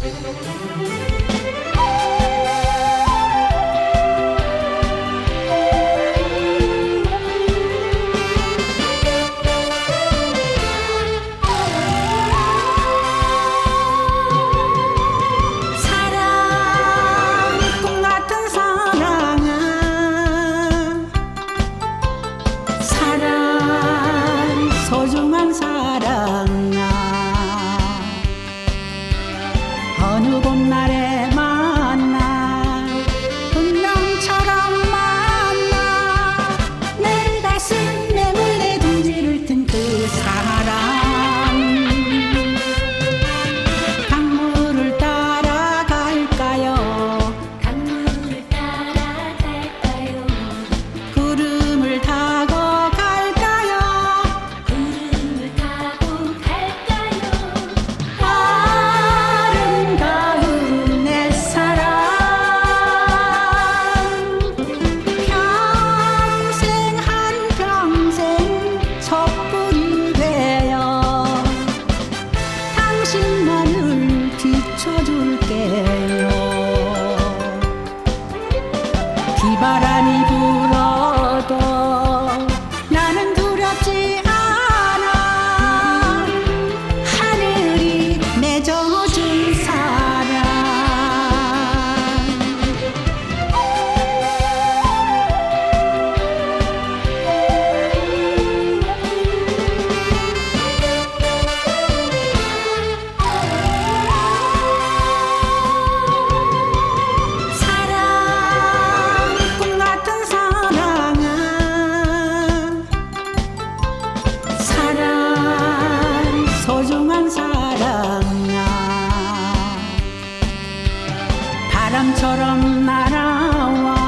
사랑 꿈 같은 사랑아 사랑 소중한 사랑 バラに 바람처럼 날아와.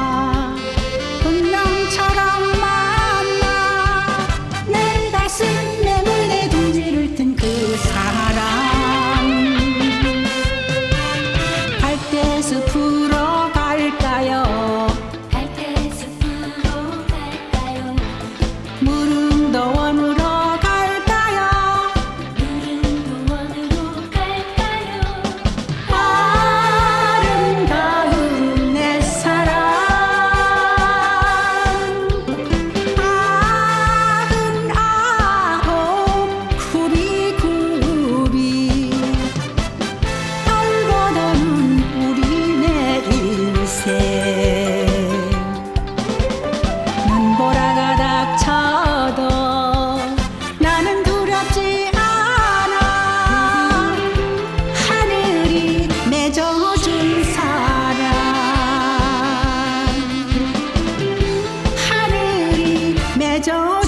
don't